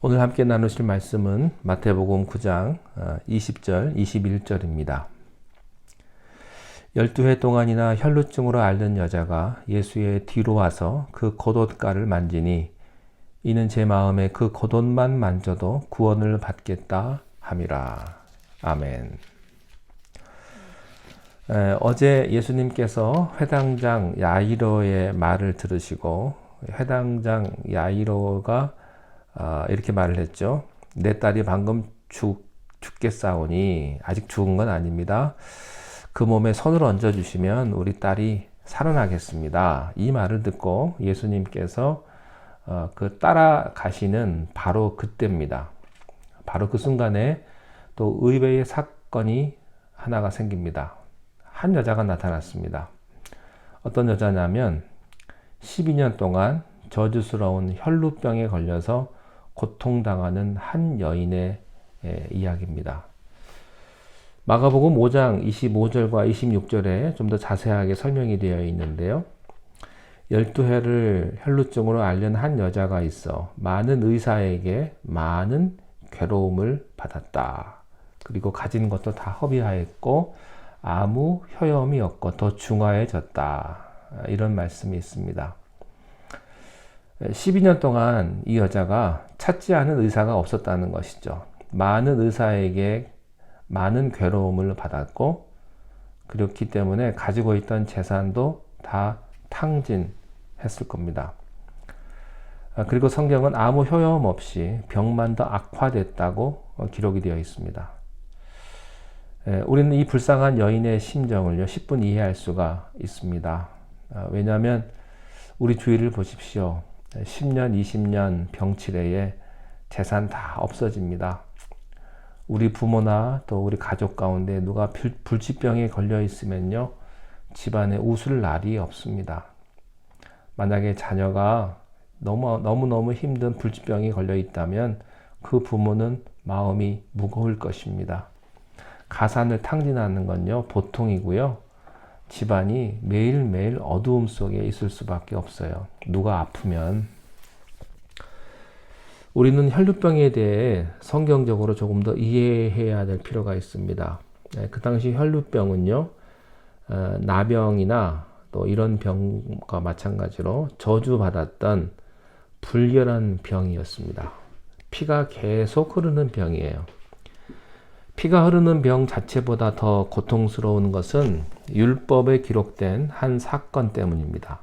오늘 함께 나누실 말씀은 마태복음 9장 20절, 21절입니다. 12해 동안이나 혈루증으로 앓는 여자가 예수의 뒤로 와서 그 겉옷가를 만지니 이는 제 마음에 그 겉옷만 만져도 구원을 받겠다 함이라. 아멘. 에, 어제 예수님께서 회당장 야이로의 말을 들으시고 회당장 야이로가 어, 이렇게 말을 했죠. 내 딸이 방금 죽, 죽겠사오니 아직 죽은 건 아닙니다. 그 몸에 손을 얹어 주시면 우리 딸이 살아나겠습니다. 이 말을 듣고 예수님께서 어, 그 따라가시는 바로 그때입니다. 바로 그 순간에 또 의외의 사건이 하나가 생깁니다. 한 여자가 나타났습니다. 어떤 여자냐면 12년 동안 저주스러운 혈루병에 걸려서 고통당하는 한 여인의 이야기입니다. 마가복음 5장 25절과 26절에 좀 더 자세하게 설명이 되어 있는데요. 12해를 혈루증으로 앓는 한 여자가 있어 많은 의사에게 많은 괴로움을 받았다. 그리고 가진 것도 다 허비하였고 아무 효염이 없고 더 중화해졌다. 이런 말씀이 있습니다. 12년 동안 이 여자가 찾지 않은 의사가 없었다는 것이죠. 많은 의사에게 많은 괴로움을 받았고, 그렇기 때문에 가지고 있던 재산도 다 탕진했을 겁니다. 아, 그리고 성경은 아무 효험 없이 병만 더 악화됐다고 기록이 되어 있습니다. 우리는 이 불쌍한 여인의 심정을요, 10분 이해할 수가 있습니다. 아, 왜냐하면 우리 주위를 보십시오. 10년, 20년 병치레에 재산 다 없어집니다. 우리 부모나 또 우리 가족 가운데 누가 불치병에 걸려 있으면요, 집안에 웃을 날이 없습니다. 만약에 자녀가 너무, 너무너무 힘든 불치병이 걸려 있다면 그 부모는 마음이 무거울 것입니다. 가산을 탕진하는 건요, 보통이고요. 집안이 매일매일 어두움 속에 있을 수밖에 없어요. 누가 아프면. 우리는 혈루병에 대해 성경적으로 조금 더 이해해야 될 필요가 있습니다. 네, 그 당시 혈루병은요, 어, 나병이나 또 이런 병과 마찬가지로 저주받았던 불결한 병이었습니다. 피가 계속 흐르는 병이에요. 피가 흐르는 병 자체보다 더 고통스러운 것은 율법에 기록된 한 사건 때문입니다.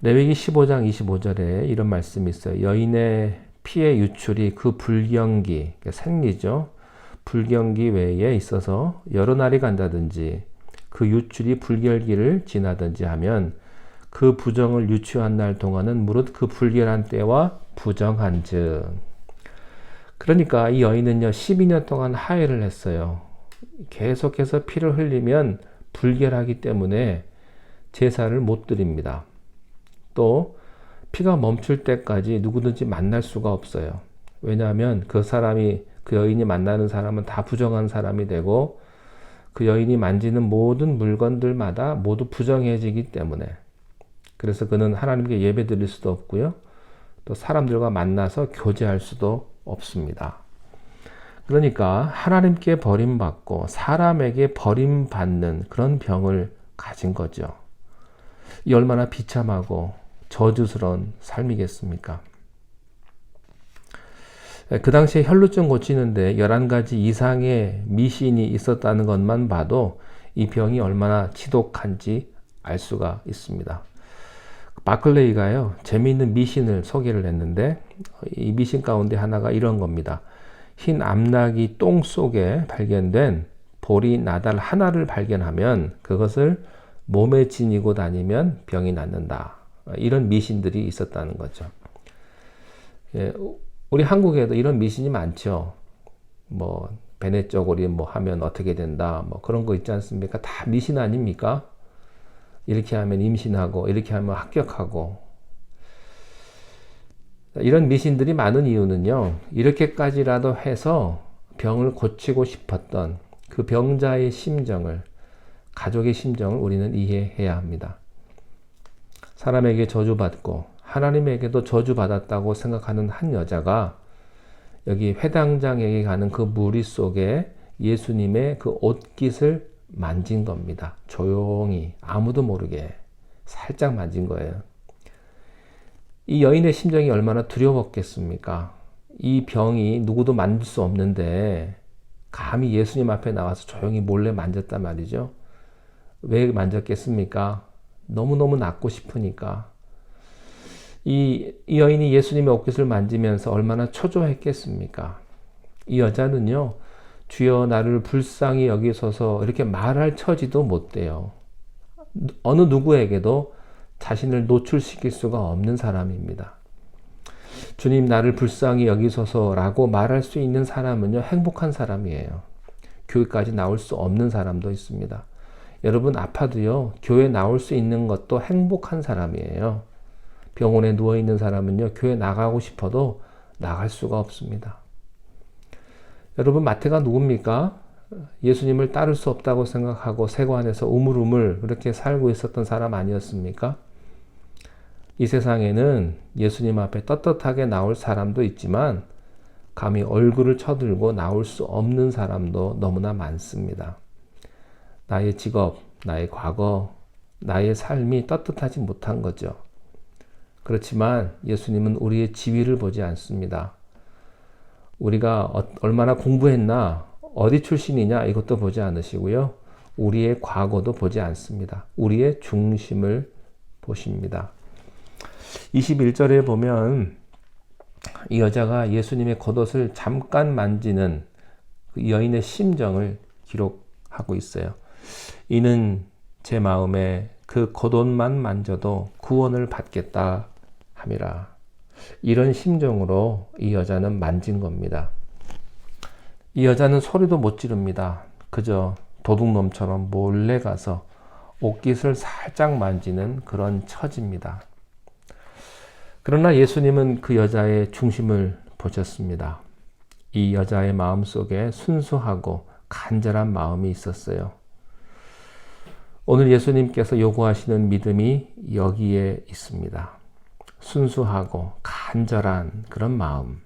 레위기 15장 25절에 이런 말씀이 있어요. 여인의 피의 유출이 그 불경기, 그러니까 생리죠. 불경기 외에 있어서 여러 날이 간다든지 그 유출이 불결기를 지나든지 하면 그 부정을 유추한 날 동안은 무릇 그 불결한 때와 부정한 즉 그러니까 이 여인은요, 12년 동안 하해를 했어요. 계속해서 피를 흘리면 불결하기 때문에 제사를 못 드립니다. 또 피가 멈출 때까지 누구든지 만날 수가 없어요. 왜냐하면 그 사람이 그 여인이 만나는 사람은 다 부정한 사람이 되고 그 여인이 만지는 모든 물건들마다 모두 부정해지기 때문에 그래서 그는 하나님께 예배 드릴 수도 없고요. 또 사람들과 만나서 교제할 수도 없습니다. 그러니까 하나님께 버림받고 사람에게 버림받는 그런 병을 가진 거죠. 이 얼마나 비참하고 저주스러운 삶이겠습니까? 그 당시에 혈루증 고치는데 11가지 이상의 미신이 있었다는 것만 봐도 이 병이 얼마나 지독한지 알 수가 있습니다. 마클레이가요, 재미있는 미신을 소개를 했는데, 이 미신 가운데 하나가 이런 겁니다. 흰 암나기 똥 속에 발견된 보리 나달 하나를 발견하면 그것을 몸에 지니고 다니면 병이 낫는다. 이런 미신들이 있었다는 거죠. 예, 우리 한국에도 이런 미신이 많죠. 뭐, 베네 쪼고리 뭐 하면 어떻게 된다. 뭐 그런 거 있지 않습니까? 다 미신 아닙니까? 이렇게 하면 임신하고 이렇게 하면 합격하고 이런 미신들이 많은 이유는요. 이렇게까지라도 해서 병을 고치고 싶었던 그 병자의 심정을 가족의 심정을 우리는 이해해야 합니다. 사람에게 저주받고 하나님에게도 저주받았다고 생각하는 한 여자가 여기 회당장에게 가는 그 무리 속에 예수님의 그 옷깃을 만진 겁니다. 조용히 아무도 모르게 살짝 만진 거예요. 이 여인의 심정이 얼마나 두려웠겠습니까? 이 병이 누구도 만질 수 없는데 감히 예수님 앞에 나와서 조용히 몰래 만졌단 말이죠. 왜 만졌겠습니까? 너무너무 낫고 싶으니까. 이, 이 여인이 예수님의 옷깃을 만지면서 얼마나 초조했겠습니까? 이 여자는요, 주여 나를 불쌍히 여기소서 이렇게 말할 처지도 못 돼요. 어느 누구에게도 자신을 노출시킬 수가 없는 사람입니다. 주님 나를 불쌍히 여기소서라고 말할 수 있는 사람은요 행복한 사람이에요. 교회까지 나올 수 없는 사람도 있습니다. 여러분 아파도요 교회 나올 수 있는 것도 행복한 사람이에요. 병원에 누워 있는 사람은요 교회 나가고 싶어도 나갈 수가 없습니다. 여러분 마태가 누굽니까? 예수님을 따를 수 없다고 생각하고 세관에서 우물우물 그렇게 살고 있었던 사람 아니었습니까? 이 세상에는 예수님 앞에 떳떳하게 나올 사람도 있지만 감히 얼굴을 쳐들고 나올 수 없는 사람도 너무나 많습니다. 나의 직업, 나의 과거, 나의 삶이 떳떳하지 못한 거죠. 그렇지만 예수님은 우리의 지위를 보지 않습니다. 우리가 어, 얼마나 공부했나, 어디 출신이냐 이것도 보지 않으시고요. 우리의 과거도 보지 않습니다. 우리의 중심을 보십니다. 21절에 보면 이 여자가 예수님의 겉옷을 잠깐 만지는 그 여인의 심정을 기록하고 있어요. 이는 제 마음에 그 겉옷만 만져도 구원을 받겠다 함이라. 이런 심정으로 이 여자는 만진 겁니다. 이 여자는 소리도 못 지릅니다. 그저 도둑놈처럼 몰래 가서 옷깃을 살짝 만지는 그런 처지입니다. 그러나 예수님은 그 여자의 중심을 보셨습니다. 이 여자의 마음 속에 순수하고 간절한 마음이 있었어요. 오늘 예수님께서 요구하시는 믿음이 여기에 있습니다. 순수하고 간절한 그런 마음.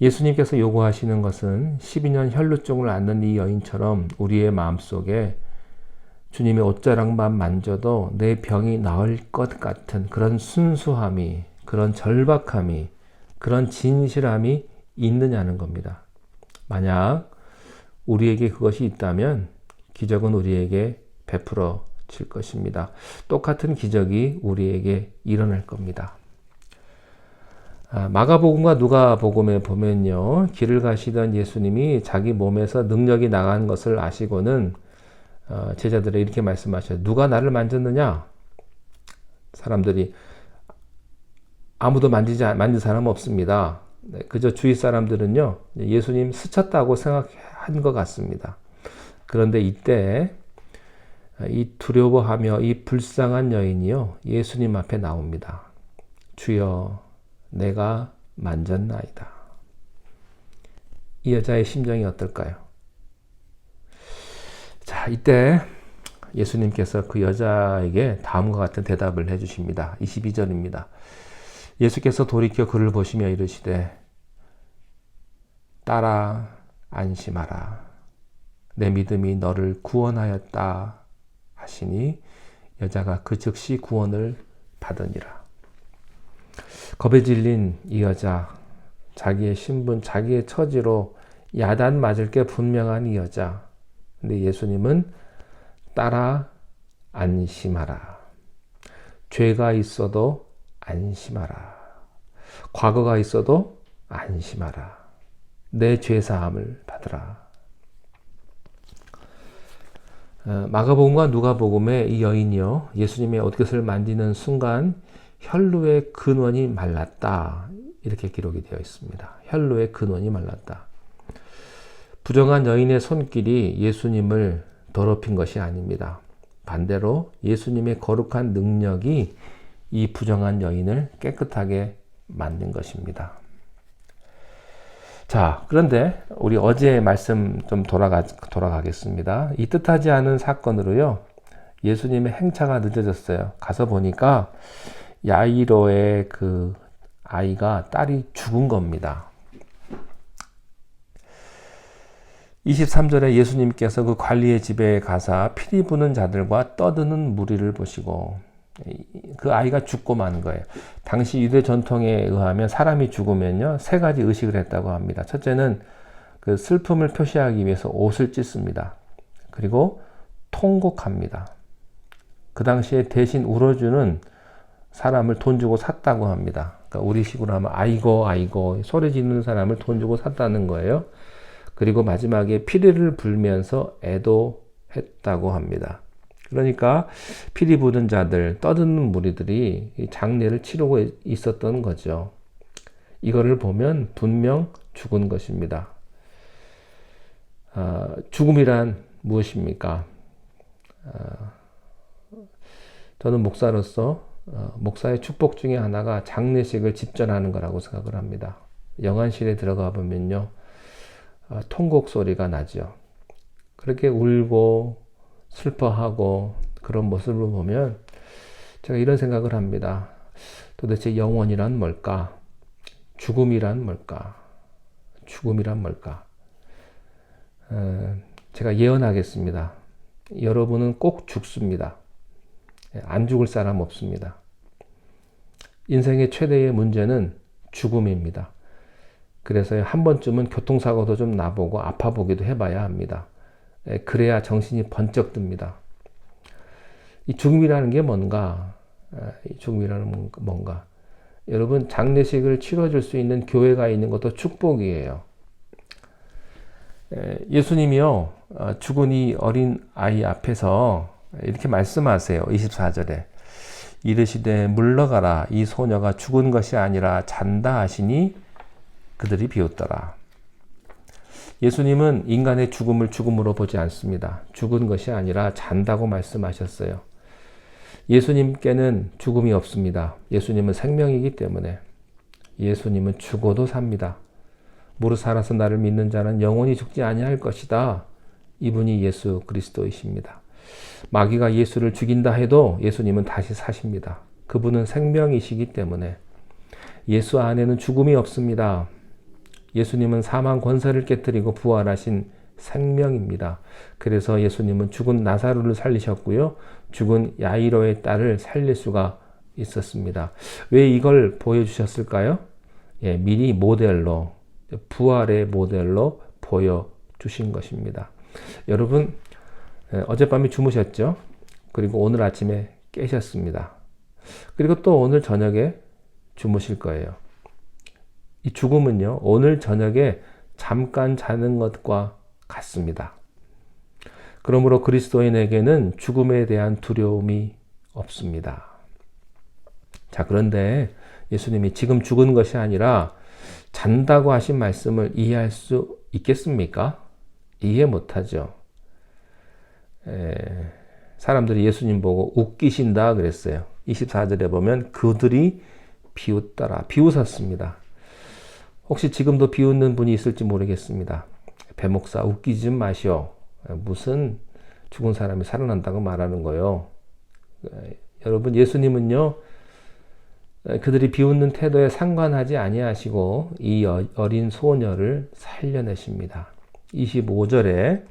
예수님께서 요구하시는 것은 12년 혈루증을 앓는 이 여인처럼 우리의 마음 속에 주님의 옷자락만 만져도 내 병이 나을 것 같은 그런 순수함이, 그런 절박함이, 그런 진실함이 있느냐는 겁니다. 만약 우리에게 그것이 있다면 기적은 우리에게 베풀어 질 것입니다. 똑같은 기적이 우리에게 일어날 겁니다. 아, 마가복음과 누가복음에 보면요. 길을 가시던 예수님이 자기 몸에서 능력이 나간 것을 아시고는 어, 제자들에 이렇게 말씀하셔요. 누가 나를 만졌느냐? 사람들이 아무도 만지지 만진 사람 없습니다. 네, 그저 주위 사람들은요 예수님 스쳤다고 생각한 것 같습니다. 그런데 이때 이 두려워하며 이 불쌍한 여인이요 예수님 앞에 나옵니다. 주여 내가 만졌나이다. 이 여자의 심정이 어떨까요? 자, 이때 예수님께서 그 여자에게 다음과 같은 대답을 해 주십니다. 22절입니다. 예수께서 돌이켜 그를 보시며 이르시되 따라 안심하라. 내 믿음이 너를 구원하였다 하시니 여자가 그 즉시 구원을 받으니라. 겁에 질린 이 여자, 자기의 신분, 자기의 처지로 야단 맞을 게 분명한 이 여자, 근데 예수님은 따라 안심하라. 죄가 있어도 안심하라. 과거가 있어도 안심하라. 내 죄사함을 받으라. 어, 마가복음과 누가복음의 이 여인이요 예수님의 옷깃을 만지는 순간 혈루의 근원이 말랐다 이렇게 기록이 되어 있습니다. 혈루의 근원이 말랐다. 부정한 여인의 손길이 예수님을 더럽힌 것이 아닙니다. 반대로 예수님의 거룩한 능력이 이 부정한 여인을 깨끗하게 만든 것입니다. 자, 그런데 우리 어제 말씀 좀 돌아가, 돌아가겠습니다. 이 뜻하지 않은 사건으로요, 예수님의 행차가 늦어졌어요. 가서 보니까 야이로의 그 아이가 딸이 죽은 겁니다. 23절에 예수님께서 그 관리의 집에 가사 피리 부는 자들과 떠드는 무리를 보시고 그 아이가 죽고 만 거예요. 당시 유대 전통에 의하면 사람이 죽으면요 세 가지 의식을 했다고 합니다. 첫째는 그 슬픔을 표시하기 위해서 옷을 찢습니다. 그리고 통곡합니다. 그 당시에 대신 울어주는 사람을 돈 주고 샀다고 합니다. 그러니까 우리식으로 하면 아이고 아이고 소리 지르는 사람을 돈 주고 샀다는 거예요. 그리고 마지막에 피리를 불면서 애도했다고 합니다. 그러니까 피리 부는 자들, 떠드는 무리들이 장례를 치르고 있었던 거죠. 이거를 보면 분명 죽은 것입니다. 아, 죽음이란 무엇입니까? 아, 저는 목사로서 어, 목사의 축복 중에 하나가 장례식을 집전하는 거라고 생각을 합니다. 영안실에 들어가 보면요, 어, 통곡 소리가 나죠. 그렇게 울고 슬퍼하고 그런 모습을 보면 제가 이런 생각을 합니다. 도대체 영원이란 뭘까? 죽음이란 뭘까? 죽음이란 뭘까? 어, 제가 예언하겠습니다. 여러분은 꼭 죽습니다. 안 죽을 사람 없습니다. 인생의 최대의 문제는 죽음입니다. 그래서 한 번쯤은 교통사고도 좀 나보고 아파 보기도 해봐야 합니다. 그래야 정신이 번쩍 듭니다. 이 죽음이라는 게 뭔가? 이 죽음이라는 뭔가? 여러분, 장례식을 치러줄 수 있는 교회가 있는 것도 축복이에요. 예수님이요, 어, 죽은 이 어린 아이 앞에서 이렇게 말씀하세요. 24절에. 이르시되 물러가라. 이 소녀가 죽은 것이 아니라 잔다 하시니 그들이 비웃더라. 예수님은 인간의 죽음을 죽음으로 보지 않습니다. 죽은 것이 아니라 잔다고 말씀하셨어요. 예수님께는 죽음이 없습니다. 예수님은 생명이기 때문에 예수님은 죽어도 삽니다. 무릇 살아서 나를 믿는 자는 영원히 죽지 아니할 것이다. 이분이 예수 그리스도이십니다. 마귀가 예수를 죽인다 해도 예수님은 다시 사십니다. 그분은 생명이시기 때문에 예수 안에는 죽음이 없습니다. 예수님은 사망 권세를 깨뜨리고 부활하신 생명입니다. 그래서 예수님은 죽은 나사로를 살리셨고요. 죽은 야이로의 딸을 살릴 수가 있었습니다. 왜 이걸 보여주셨을까요? 예, 미리 모델로, 부활의 모델로 보여주신 것입니다. 여러분, 예, 어젯밤에 주무셨죠? 그리고 오늘 아침에 깨셨습니다. 그리고 또 오늘 저녁에 주무실 거예요. 이 죽음은요, 오늘 저녁에 잠깐 자는 것과 같습니다. 그러므로 그리스도인에게는 죽음에 대한 두려움이 없습니다. 자, 그런데 예수님이 지금 죽은 것이 아니라 잔다고 하신 말씀을 이해할 수 있겠습니까? 이해 못하죠. 에, 사람들이 예수님 보고 웃기신다 그랬어요. 24절에 보면 그들이 비웃더라. 비웃었습니다. 혹시 지금도 비웃는 분이 있을지 모르겠습니다. 배목사 웃기지 좀 마시오. 무슨 죽은 사람이 살아난다고 말하는 거요. 여러분 예수님은요 그들이 비웃는 태도에 상관하지 아니하시고 이 어린 소녀를 살려내십니다. 25절에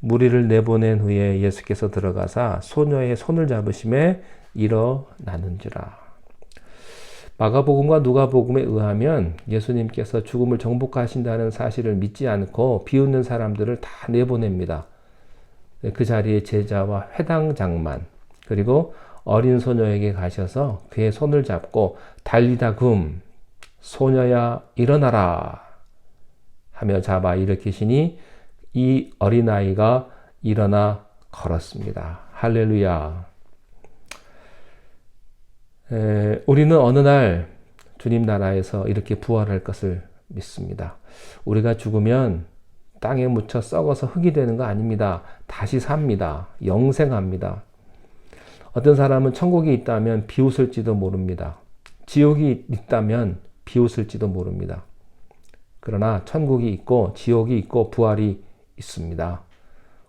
무리를 내보낸 후에 예수께서 들어가사 소녀의 손을 잡으심에 일어나는지라. 마가복음과 누가복음에 의하면 예수님께서 죽음을 정복하신다는 사실을 믿지 않고 비웃는 사람들을 다 내보냅니다. 그 자리에 제자와 회당 장만 그리고 어린 소녀에게 가셔서 그의 손을 잡고 달리다 금 소녀야 일어나라 하며 잡아 일으키시니 이 어린아이가 일어나 걸었습니다. 할렐루야. 에, 우리는 어느 날 주님 나라에서 이렇게 부활할 것을 믿습니다. 우리가 죽으면 땅에 묻혀 썩어서 흙이 되는 거 아닙니다. 다시 삽니다. 영생합니다. 어떤 사람은 천국이 있다면 비웃을지도 모릅니다. 지옥이 있다면 비웃을지도 모릅니다. 그러나 천국이 있고 지옥이 있고 부활이 있습니다.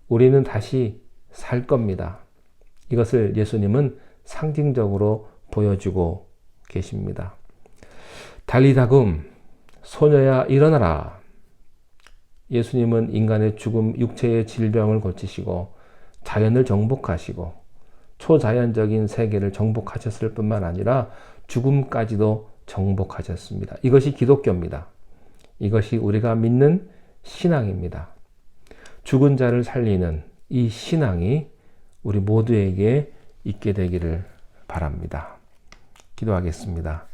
우리는 다시 살 겁니다. 이것을 예수님은 상징적으로 보여주고 계십니다. 달리다금 소녀야 일어나라. 예수님은 인간의 죽음, 육체의 질병을 고치시고 자연을 정복하시고 초자연적인 세계를 정복하셨을 뿐만 아니라 죽음까지도 정복하셨습니다. 이것이 기독교입니다. 이것이 우리가 믿는 신앙입니다. 죽은 자를 살리는 이 신앙이 우리 모두에게 있게 되기를 바랍니다. 기도하겠습니다.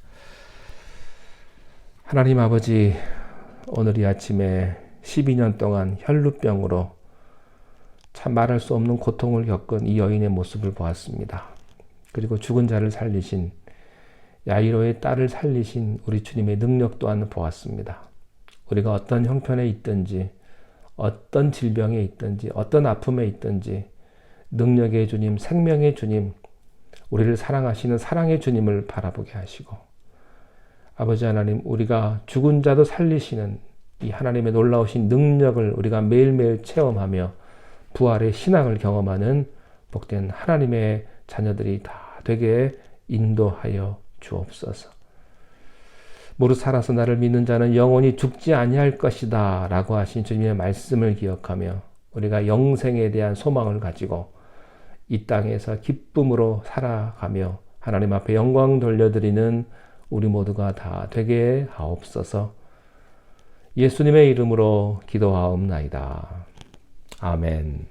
하나님 아버지, 오늘 이 아침에 12년 동안 혈루병으로 참 말할 수 없는 고통을 겪은 이 여인의 모습을 보았습니다. 그리고 죽은 자를 살리신 야이로의 딸을 살리신 우리 주님의 능력 또한 보았습니다. 우리가 어떤 형편에 있든지 어떤 질병에 있든지 어떤 아픔에 있든지 능력의 주님, 생명의 주님, 우리를 사랑하시는 사랑의 주님을 바라보게 하시고 아버지 하나님 우리가 죽은 자도 살리시는 이 하나님의 놀라우신 능력을 우리가 매일매일 체험하며 부활의 신앙을 경험하는 복된 하나님의 자녀들이 다 되게 인도하여 주옵소서. 무릇 살아서 나를 믿는 자는 영원히 죽지 아니할 것이다 라고 하신 주님의 말씀을 기억하며 우리가 영생에 대한 소망을 가지고 이 땅에서 기쁨으로 살아가며 하나님 앞에 영광 돌려드리는 우리 모두가 다 되게 하옵소서 예수님의 이름으로 기도하옵나이다. 아멘.